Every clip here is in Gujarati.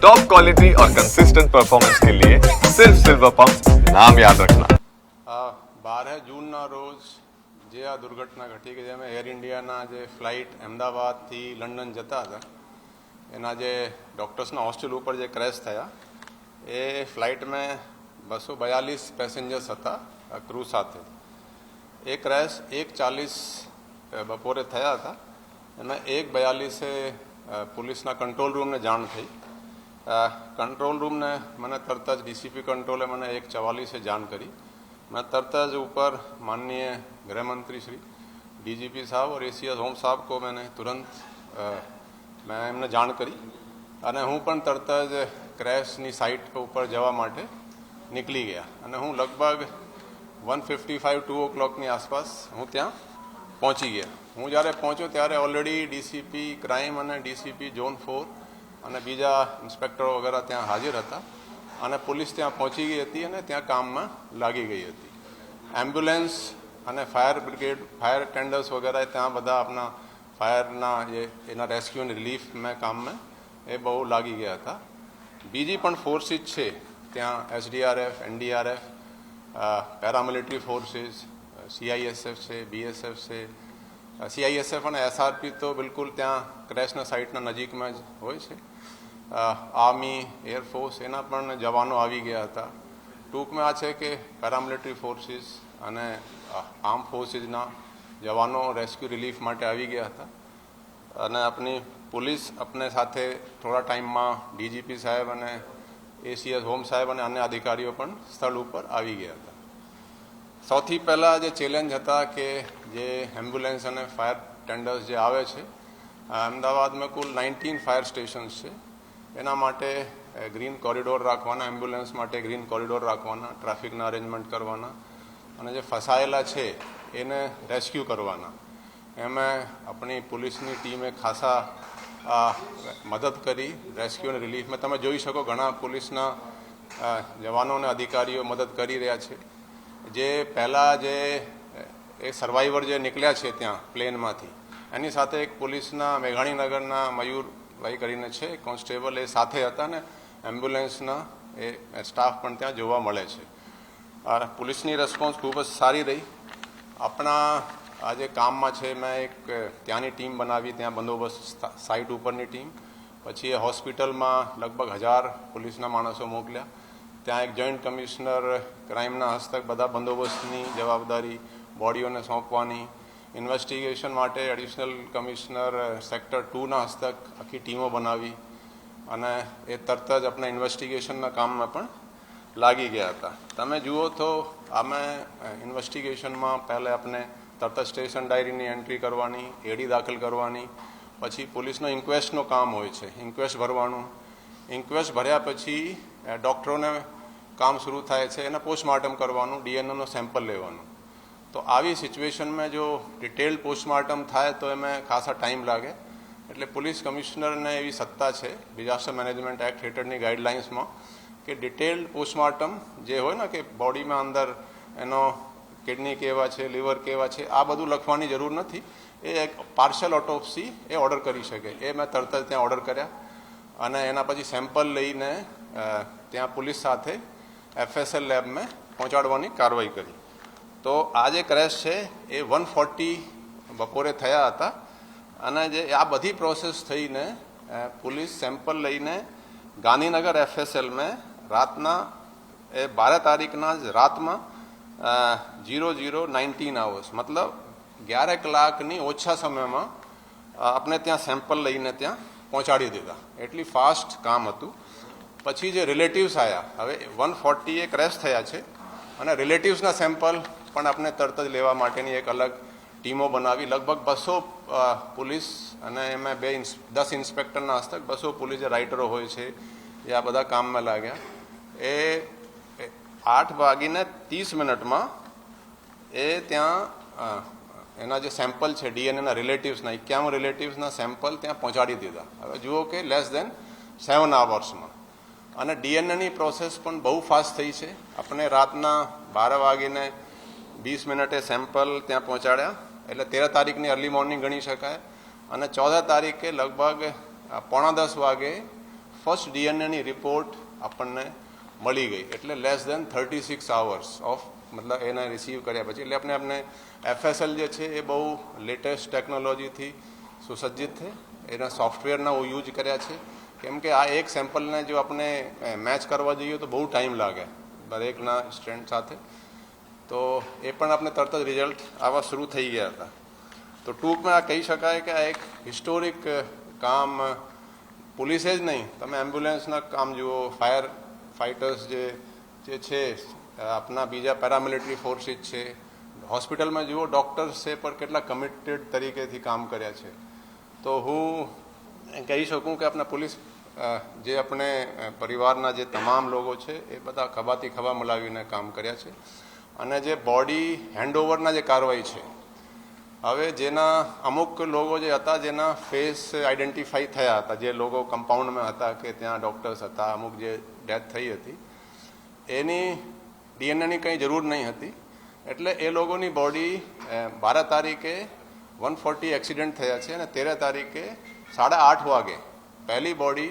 टॉप क्वालिटी और कंसिस्टेंट परफॉर्मेंस के लिए सिर्फ सिल्वर पंप नाम याद रखना આ બાર જૂનના રોજ જે આ દુર્ઘટના ઘટી કે જેમાં એર ઇન્ડિયાના જે ફ્લાઇટ અમદાવાદથી લંડન જતા હતા એના જે ડૉક્ટર્સના હોસ્ટેલ ઉપર જે ક્રેશ થયા એ ફ્લાઇટમાં બસો બયાલીસ પેસેન્જર્સ હતા ક્રૂ સાથે એ ક્રેશ એક ચાલીસ બપોરે થયા હતા એમાં એક બયાલીસે પોલીસના કંટ્રોલ રૂમને જાણ થઈ કંટ્રોલ રૂમને મને તરત જ ડીસીપી કંટ્રોલે મને એક ચવાલીસે જાણ કરી मैं तब तक ऊपर माननीय गृह मंत्री श्री डीजीपी साहब और एसीएस होम साहब को मैंने तुरंत અ, મેં એમને જાણ કરી અને હું પણ તરત જ ક્રેશની સાઇટ ઉપર જવા માટે નીકળી ગયા અને હું લગભગ one fifty five two O ક્લોકની આસપાસ હું ત્યાં પહોંચી ગયા હું જ્યારે પહોંચ્યો ત્યારે ઓલરેડી ડીસીપી ક્રાઇમ અને ડીસીપી ઝોન ફોર અને બીજા ઇન્સ્પેક્ટરો વગેરે ત્યાં હાજર હતા અને પોલીસ ત્યાં પહોંચી ગઈ હતી અને ત્યાં કામમાં લાગી ગઈ હતી. એમ્બ્યુલન્સ અને ફાયર બ્રિગેડ, ફાયર ટેન્ડર્સ વગેરે ત્યાં બધા આપણા ફાયરના જે એના રેસ્ક્યુ અને રિલીફ મેં કામમાં એ બહુ લાગી ગયા હતા. બીજી પણ ફોર્સીસ છે, ત્યાં SDRF, NDRF paramilitary forces, CISF છે, બીએસએફ છે સીઆઈએસએફ અને એસઆરપી તો બિલકુલ ત્યાં ક્રેશના સાઇટના નજીકમાં જ હોય છે. આર્મી એરફોર્સ એના પણ જવાનો આવી ગયા હતા. ટૂંકમાં આ છે કે પેરામિલિટરી ફોર્સીસ અને આર્મ ફોર્સીસના જવાનો રેસ્ક્યુ રિલીફ માટે આવી ગયા હતા. અને આપણી પોલીસ આપણે સાથે થોડા ટાઈમમાં ડીજીપી સાહેબ અને એસીએસ હોમ સાહેબ અને અન્ય અધિકારીઓ પણ સ્થળ ઉપર આવી ગયા હતા. સૌથી પહેલાં જે ચેલેન્જ હતા કે જે એમ્બ્યુલન્સ અને ફાયર ટેન્ડર્સ જે આવે છે અમદાવાદમાં કુલ નાઇન્ટીન ફાયર સ્ટેશન્સ છે. એના માટે ગ્રીન કોરિડોર રાખવાના એમ્બ્યુલન્સ માટે ગ્રીન કોરિડોર રાખવાના ટ્રાફિકના અરેન્જમેન્ટ કરવાના અને જે ફસાયેલા છે, એને રેસ્ક્યુ કરવાના. એમાં આપણી પોલીસની ટીમે ખાસા મદદ કરી રેસ્ક્યુ અને રિલીફમાં તમે જોઈ શકો, ઘણા પોલીસના જવાનો અને અધિકારીઓ મદદ કરી રહ્યા છે. જે પહેલાં જે, એ સર્વાઈવર જે નીકળ્યા છે ત્યાં, પ્લેનમાંથી, એની સાથે એક પોલીસના, મેઘાણીનગરના મયુરભાઈ કરીને છે કોન્સ્ટેબલ એ સાથે હતા ને, એમ્બ્યુલન્સના એ સ્ટાફ પણ ત્યાં જોવા મળે છે. આ પોલીસની રેસ્પોન્સ ખૂબ જ સારી રહી. આપણા આ જે કામમાં છે, મેં એક ત્યાંની ટીમ બનાવી, ત્યાં બંદોબસ્ત સાઇટ ઉપરની ટીમ. પછી હોસ્પિટલમાં લગભગ હજાર પોલીસના માણસો મોકલ્યા. ત્યાં એક જોઈન્ટ કમિશનર ક્રાઇમના હસ્તક બધા બંદોબસ્તની જવાબદારી બોડીઓને સોંપવાની. ઇન્વેસ્ટિગેશન માટે એડિશનલ કમિશનર સેક્ટર ટુના હસ્તક આખી ટીમો બનાવી અને એ તરત જ આપણા ઇન્વેસ્ટિગેશનના કામમાં પણ લાગી ગયા હતા. તમે જુઓ તો અમે ઇન્વેસ્ટિગેશનમાં પહેલાં આપણે તરત જ સ્ટેશન ડાયરીની એન્ટ્રી કરવાની એડી દાખલ કરવાની, પછી પોલીસનો ઇન્ક્વેસ્ટનો કામ હોય છે ઇન્ક્વેસ્ટ ભરવાનું. ઇન્ક્વેસ્ટ ભર્યા પછી ડૉક્ટરોને કામ શરૂ થાય છે, એને પોસ્ટમોર્ટમ કરવાનું ડીએનએનો સેમ્પલ લેવાનું. તો આવી સિચ્યુએશનમાં જો ડિટેલ પોસ્ટમોર્ટમ થાય તો એમાં ખાસા ટાઈમ લાગે. એટલે પોલીસ કમિશનરને એવી સત્તા છે ડિઝાસ્ટર મેનેજમેન્ટ એક્ટ હેઠળની ગાઈડલાઇન્સમાં કે ડિટેલ પોસ્ટમોર્ટમ જે હોય ને, કે બોડીમાં અંદર એનો કિડની કેવા છે લીવર કેવા છે, આ બધું લખવાની જરૂર નથી. એ એક પાર્શલ ઓટોપ્સી એ ઓર્ડર કરી શકે. એ મેં તરત જ ત્યાં ઓર્ડર કર્યા. અને એના પછી સેમ્પલ લઈને ત્યાં પોલીસ સાથે એફએસએલ લેબમાં પહોંચાડવાની કાર્યવાહી કરી તો આ જે ક્રેશ છે એ વન ફોર્ટી બપોરે થયા હતા અને જે આ બધી પ્રોસેસ થઈને પોલીસ સેમ્પલ લઈને ગાંધીનગર એફએસએલમાં રાતના એ બાર તારીખના જ રાતમાં જીરો જીરો નાઇન્ટીન આવર્સ મતલબ અગિયાર કલાકની ઓછા સમયમાં આપણે ત્યાં સેમ્પલ લઈને ત્યાં પહોંચાડી દીધા એટલી ફાસ્ટ કામ હતું પછી જે રિલેટિવ્સ આવ્યા હવે વન ફોર્ટી એ ક્રેશ થયા છે. અને રિલેટિવ્સના સેમ્પલ પણ આપણે તરત જ લેવા માટેની એક અલગ ટીમો બનાવી. લગભગ બસો પોલીસ અને એમાં બે દસ ઇન્સ્પેક્ટરના હસ્તક, બસો પોલીસ જે રાઇટરો હોય છે, એ આ બધા કામમાં લાગ્યા. એ આઠ વાગીને ત્રીસ મિનિટમાં એ ત્યાં એના જે સેમ્પલ છે ડીએનએના રિલેટિવ્સના એક્યાવન રિલેટિવ્સના સેમ્પલ ત્યાં પહોંચાડી દીધા. હવે જુઓ કે લેસ દેન સેવન આવર્સમાં અને ડીએનએની પ્રોસેસ પણ બહુ ફાસ્ટ થઈ છે. આપણે રાતના બાર વાગીને વીસ મિનિટે સેમ્પલ ત્યાં પહોંચાડ્યા. એટલે તેર તારીખની અર્લી મોર્નિંગ ગણી શકાય. અને ચૌદ તારીખે લગભગ પોણા દસ વાગે ફર્સ્ટ ડીએનએની રિપોર્ટ આપણને મળી ગઈ. એટલે less than thirty six hours of મતલબ એને રિસીવ કર્યા પછી. એટલે આપણે આપણે એફએસએલ જે છે એ બહુ લેટેસ્ટ ટેકનોલોજીથી સુસજ્જિત છે. એના સોફ્ટવેરના યુઝ કર્યા છે. કેમ કે આ એક સેમ્પલને જો આપણે મેચ કરવા જઈએ તો બહુ ટાઈમ લાગે દરેકના સ્ટ્રેન્થ સાથે. તો એ પણ આપણે તરત જ રિઝલ્ટ આવા શરૂ થઈ ગયા હતા. તો ટૂંકમાં આ કહી શકાય કે આ એક હિસ્ટોરિક કામ પોલીસે જ નહીં. તમે એમ્બ્યુલન્સના કામ જુઓ ફાયર ફાઇટર્સ જે જે છે આપના બીજા પેરામિલિટરી ફોર્સીસ છે. હોસ્પિટલમાં જુઓ ડૉક્ટર્સ છે પણ કેટલા કમિટેડ તરીકેથી કામ કર્યા છે. તો હું કહી શકું કે આપણા પોલીસ જે આપણે પરિવારના જે તમામ લોકો છે, એ બધા ખભાથી ખભા મલાવીને કામ કર્યા છે. અને જે બોડી હેન્ડઓવરના જે કાર્યવાહી છે, હવે જેના અમુક લોકો જે હતા, જેના ફેસ આઈડેન્ટિફાઈ થયા હતા, જે લોકો કમ્પાઉન્ડમાં હતા કે ત્યાં ડૉક્ટર્સ હતા, અમુક જે ડેથ થઈ હતી, એની ડીએનએની કંઈ જરૂર નહીં હતી. એટલે એ લોકોની બોડી બાર તારીખે વન ફોર્ટી એક્સિડન્ટ થયા છે અને તેર તારીખે સાડા આઠ વાગે પહેલી બોડી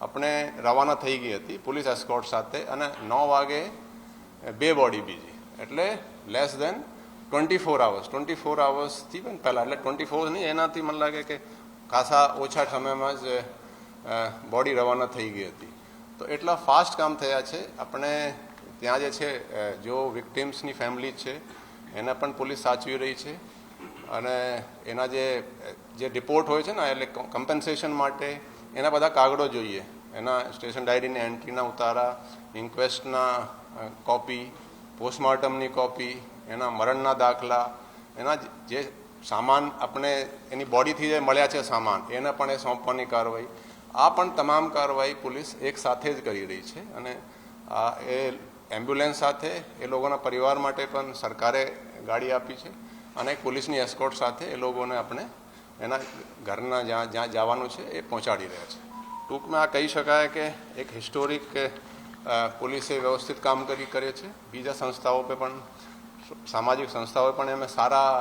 આપણે રવાના થઈ ગઈ હતી પોલીસ એસ્કોર્ટ સાથે અને નવ વાગે બે બોડી બીજી. એટલે less than twenty four hours twenty four આવર્સથી પણ પહેલાં. એટલે ટ્વેન્ટી ફોર નહીં એનાથી મને લાગે કે ખાસા ઓછા સમયમાં જ બોડી રવાના થઈ ગઈ હતી. તો એટલા ફાસ્ટ કામ થયા છે. આપણે ત્યાં જે છે જો વિક્ટિમ્સની ફેમિલી છે, એને પણ પોલીસ સાચવી રહી છે. અને એના જે જે રિપોર્ટ હોય છે ને એટલે કમ્પન્સેશન માટે એના બધા કાગળો જોઈએ. એના સ્ટેશન ડાયરીની એન્ટ્રીના ઉતારા, ઇન્ક્વેસ્ટના કોપી, પોસ્ટમોર્ટમની કોપી, એના મરણના દાખલા, એના જે સામાન આપણે એની બોડીથી જે મળ્યા છે સામાન, એને પણ એ સોંપવાની કાર્યવાહી. આ પણ તમામ કાર્યવાહી પોલીસ એક સાથે જ કરી રહી છે અને આ એ એમ્બ્યુલન્સ સાથે, એ લોકોના પરિવાર માટે પણ સરકારે ગાડી આપી છે અને પોલીસની એસ્કોર્ટ સાથે એ લોકોને આપણે એના ઘરના જ્યાં જ્યાં જવાનું છે એ પહોંચાડી રહ્યા છે. ટૂંકમાં આ કહી શકાય કે એક હિસ્ટોરિક પોલીસે વ્યવસ્થિત કામ કરી કરે છે. બીજા સંસ્થાઓ પર પણ, સામાજિક સંસ્થાઓએ પણ એમને સારા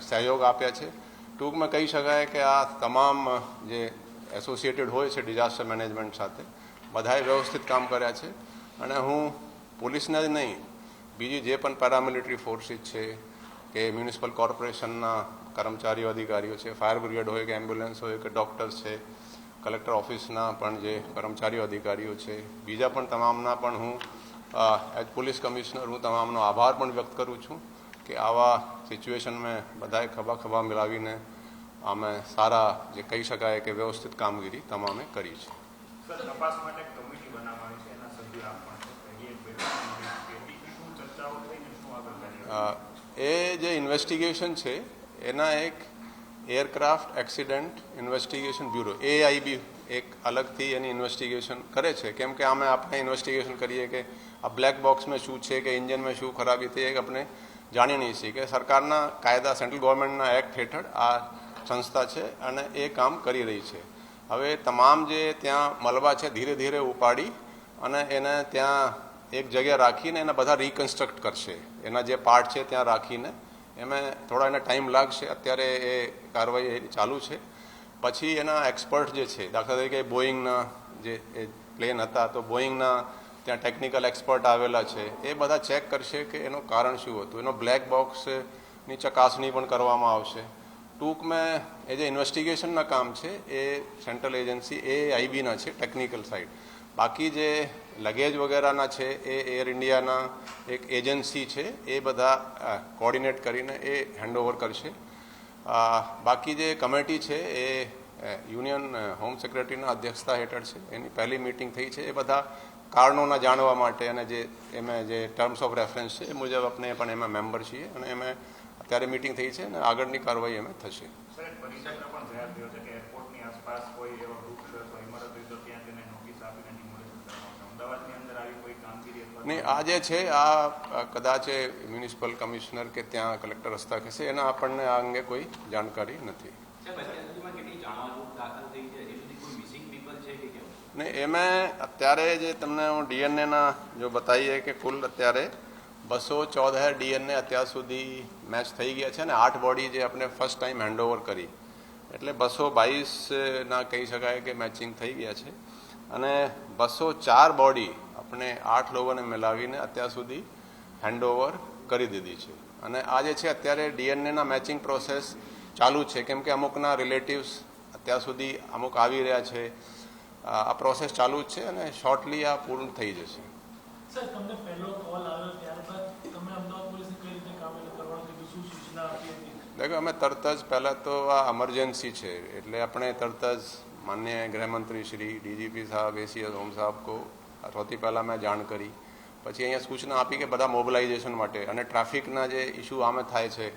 સહયોગ આપ્યા છે. ટૂંકમાં કહી શકાય કે આ તમામ જે એસોસિએટેડ હોય છે ડિઝાસ્ટર મેનેજમેન્ટ સાથે, બધાએ વ્યવસ્થિત કામ કર્યા છે. અને હું પોલીસને જ નહીં, બીજી જે પણ પેરામિલિટરી ફોર્સીસ છે કે મ્યુનિસિપલ કોર્પોરેશનના કર્મચારીઓ, અધિકારીઓ છે, ફાયર બ્રિગેડ હોય કે એમ્બ્યુલન્સ હોય કે ડૉક્ટર્સ છે, કલેક્ટર ઓફિસના પણ જે કર્મચારીઓ, અધિકારીઓ છે, બીજા પણ તમામના પણ હું એઝ પોલીસ કમિશનર હું તમામનો આભાર પણ વ્યક્ત કરું છું કે આવા સિચ્યુએશનમાં બધાએ ખભા ખભા મિલાવીને અમે સારા જે કહી શકાય કે વ્યવસ્થિત કામગીરી તમામે કરી છે. તપાસ માટે એક કમિટી બનાવવાની છે એના સભ્યો આપ પણ છો પહેલી એક બેઠક કેટલી શું ચર્ચાઓ થઈ ને શું આગળ કાર્ય અ, એ જે ઇન્વેસ્ટિગેશન છે, એના એક aircraft accident investigation bureau AIB એક અલગથી એની ઇન્વેસ્ટિગેશન કરે છે. કેમ કે આમે આપણે ઇન્વેસ્ટિગેશન કરીએ કે આ બ્લેક બોક્સમાં શું છે, કે ઇન્જિનમાં શું ખરાબી થઈ, એ આપણે જાણી નહીં કે સરકારના કાયદા, સેન્ટ્રલ ગવર્મેન્ટના એક્ટ હેઠળ આ સંસ્થા છે અને એ કામ કરી રહી છે. હવે તમામ જે ત્યાં મલબા છે, ધીરે ધીરે ઉપાડી અને એને ત્યાં એક જગ્યા રાખીને એના બધા રિકન્સ્ટ્રક્ટ કરશે. એના જે પાર્ટ છે, ત્યાં રાખીને એમાં થોડા એને ટાઈમ લાગશે. અત્યારે એ કાર્યવાહી ચાલુ છે. પછી એના એક્સપર્ટ જે છે, દાખલા તરીકે બોઈંગના જે પ્લેન હતા, તો બોઈંગના ત્યાં ટેકનિકલ એક્સપર્ટ આવેલા છે. એ બધા ચેક કરશે કે એનું કારણ શું હતું. એનો બ્લેક બોક્સની ચકાસણી પણ કરવામાં આવશે. ટૂંકમાં એ જે ઇન્વેસ્ટિગેશનના કામ છે, એ સેન્ટ્રલ એજન્સી એ આઈબીના છે ટેકનિકલ સાઈડ બાકી જે લગેજ વગેરેના છે, એ એર ઇન્ડિયાના એક એજન્સી છે, એ બધા કોર્ડિનેટ કરીને એ હેન્ડઓવર કરશે. બાકી જે કમિટી છે, એ યુનિયન હોમ સેક્રેટરીના અધ્યક્ષતા હેઠળ છે. એની પહેલી મિટિંગ થઈ છે. એ બધા કારણોના જાણવા માટે અને જે, એમાં જે ટર્મ્સ ઓફ રેફરન્સ છે, એ મુજબ આપણે પણ એમાં મેમ્બર છીએ અને એમાં અત્યારે મિટિંગ થઈ છે અને આગળની કાર્યવાહી એમાં થશે સર એક પરિપત્ર પણ જાહેર થયો છે કે એરપોર્ટની આસપાસ કોઈ એવો વૃક્ષ અથવા ઇમારત હોય તો ત્યાં તેને નોટિસ આપીને ડિમોલિશન કરવામાં આવશે અમદાવાદની અંદર આવી કોઈ કામગીરી અથવા નહીં આ જે છે આ કદાચ એ મ્યુનિસિપલ કમિશનર કે ત્યાં કલેક્ટર હસ્તક હશે એના આપણને આ અંગે કોઈ જાણકારી નથી. સાહેબ અત્યાર સુધીમાં કેટલી જાણવાનું દાખલ થઈ છે? એ સુધી કોઈ મિસિંગ પીપલ છે કે કેમ? ને એમાં અત્યારે જે તમને હું ડીએનએના જો બતાવીએ કે કુલ અત્યારે બસો ચૌદ ડીએનએ અત્યાર સુધી મેચ થઈ ગયા છે અને આઠ બોડી જે આપણે ફર્સ્ટ ટાઈમ હેન્ડઓવર કરી. એટલે બસો બાવીસના કહી શકાય કે મેચિંગ થઈ ગયા છે. અને બસો ચાર બોડી આપણે આઠ લોકોને મિલાવીને અત્યાર સુધી હેન્ડઓવર કરી દીધી છે. અને આ જે છે અત્યારે ડીએનએના મેચિંગ પ્રોસેસ ચાલુ છે. કેમ કે અમુકના રિલેટિવ્સ અત્યાર સુધી અમુક આવી રહ્યા છે. આ પ્રોસેસ ચાલુ જ છે અને શોર્ટલી આ પૂર્ણ થઈ જશે. સર તમને પહેલો કોલ આવ્યો ત્યારબાદ તમે અમદાવાદ પોલીસને કઈ રીતે કામ કરવાનું કીધું? શું સૂચના આપી હતી? દેખો અમે તરત જ પહેલાં તો આ એમરજન્સી છે. એટલે આપણે તરત જ માન્ય ગૃહમંત્રી શ્રી ડીજીપી સાહેબ એસીએસ હોમ સાહેબ કો સૌથી પહેલાં મેં જાણ કરી. પછી અહીંયા સૂચના આપી કે બધા મોબિલાઇઝેશન માટે અને ટ્રાફિકના જે ઇસ્યુ આમે થાય છે,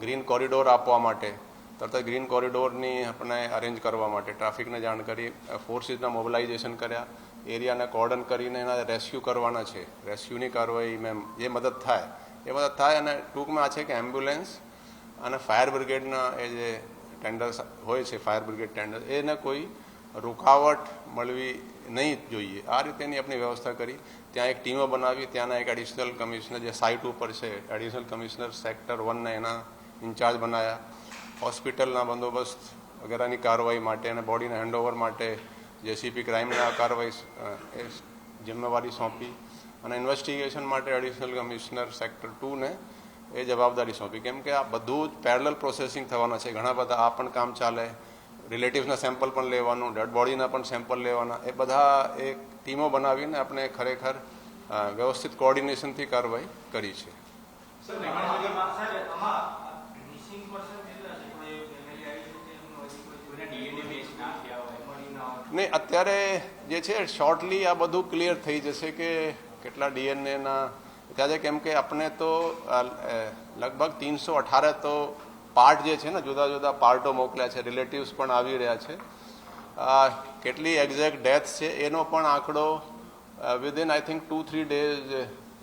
ગ્રીન કોરિડોર આપવા માટે, તરત ગ્રીન કોરિડોરની આપણે અરેન્જ કરવા માટે ટ્રાફિકને જાણ કરી ફોર્સીસના મોબિલાઇઝેશન કર્યા, એરિયાને કોર્ડન કરીને એના રેસ્ક્યુ કરવાના છે. રેસ્ક્યુની કાર્યવાહીમાં જે મદદ થાય, એ મદદ થાય અને ટૂંકમાં આ છે કે એમ્બ્યુલન્સ અને ફાયર બ્રિગેડના એ જે ટેન્ડર્સ હોય છે ફાયર બ્રિગેડ ટેન્ડર એને કોઈ રૂકાવટ મળવી નહીં જોઈએ. આ રીતેની આપણી વ્યવસ્થા કરી. ત્યાં એક ટીમો બનાવી, ત્યાંના એક એડિશનલ કમિશનર જે સાઇટ ઉપર છે એડિશનલ કમિશનર સેક્ટર વનના એના ઇન્ચાર્જ બનાવ્યા હોસ્પિટલના બંદોબસ્ત વગેરેની કાર્યવાહી માટે અને બોડીના હેન્ડઓવર માટે જેસીપી ક્રાઇમના કાર્યવાહી એ જિમ્મેવારી સોંપી અને ઇન્વેસ્ટિગેશન માટે એડિશનલ કમિશનર સેક્ટર ટુને એ જવાબદારી સોંપી. કેમ કે આ બધું જ પેરેલલ પ્રોસેસિંગ થવાના છે. ઘણા બધા આ પણ કામ ચાલે. રિલેટિવ્સના સેમ્પલ પણ લેવાનું ડેડ બોડીના પણ સેમ્પલ લેવાના એ બધા એક ટીમો બનાવીને આપણે ખરેખર વ્યવસ્થિત કોઓર્ડિનેશનથી કાર્યવાહી કરી છે. નહીં અત્યારે જે છે શોર્ટલી આ બધું ક્લિયર થઈ જશે કે કેટલા ડીએનએના ત્યાં કેમ કે આપણે તો લગભગ તીનસો અઠાર તો પાર્ટ જે છે ને જુદા જુદા પાર્ટો મોકલ્યા છે રિલેટિવ્સ પણ આવી રહ્યા છે. કેટલી એક્ઝેક્ટ ડેથ છે એનો પણ આંકડો within I think two three days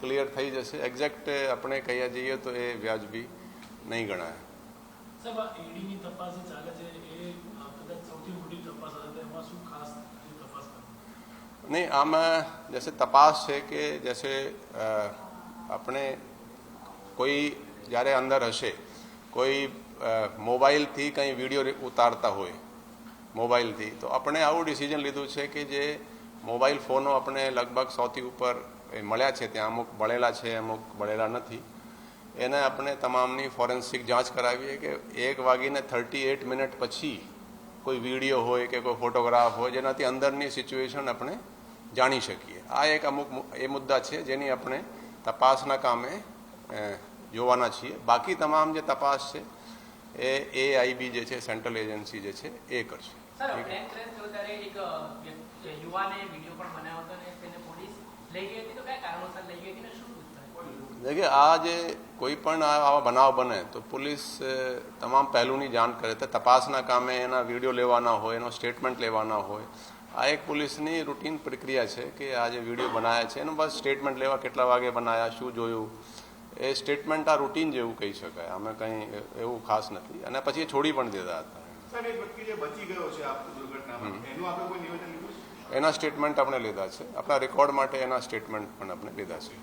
clear થઈ જશે. એક્ઝેક્ટ આપણે કહીએ જઈએ તો એ વ્યાજબી નહીં ગણાય. નહીં આમાં જૈસે તપાસ છે કે જૈસે આપણે કોઈ જ્યારે અંદર હશે કોઈ મોબાઈલથી કંઈ વીડિયો ઉતારતા હોય, મોબાઈલથી. તો આપણે આવું ડિસિઝન લીધું છે કે જે મોબાઈલ ફોનો આપણે લગભગ સૌથી ઉપર મળ્યા છે, ત્યાં અમુક બળેલા છે, અમુક બળેલા નથી. એને આપણે તમામની ફોરેન્સિક જાંચ કરાવીએ કે એક વાગીને થર્ટી એટ મિનિટ પછી કોઈ વીડિયો હોય કે કોઈ ફોટોગ્રાફ હોય, જેનાથી અંદરની સિચ્યુએશન આપણે જાણી શકીએ. આ એક અમુક એ મુદ્દા છે જેની આપણે તપાસના કામે જોવાના છીએ. બાકી તમામ જે તપાસ છે એ એઆઈબી જે છે સેન્ટ્રલ એજન્સી જે છે એ કરશે? દેખીએ આ જે કોઈ પણ આવા બનાવ બને તો પોલીસ તમામ પહેલુંની જાણ કરે. તો તપાસના કામે એના વીડિયો લેવાના હોય એનો સ્ટેટમેન્ટ લેવાના હોય. આ એક પોલીસની રૂટીન પ્રક્રિયા છે કે આ જે વીડિયો બનાવ્યા છે એનું બસ સ્ટેટમેન્ટ લેવા કેટલા વાગે બનાવ્યા શું જોયું? એ સ્ટેટમેન્ટ આ રૂટીન જેવું કહી શકાય. અમે કંઈ એવું ખાસ નથી. અને પછી એ છોડી પણ દેતા હતા. એના સ્ટેટમેન્ટ આપણે લીધા છે. આપણા રેકોર્ડ માટે એના સ્ટેટમેન્ટ પણ આપણે લીધા છે.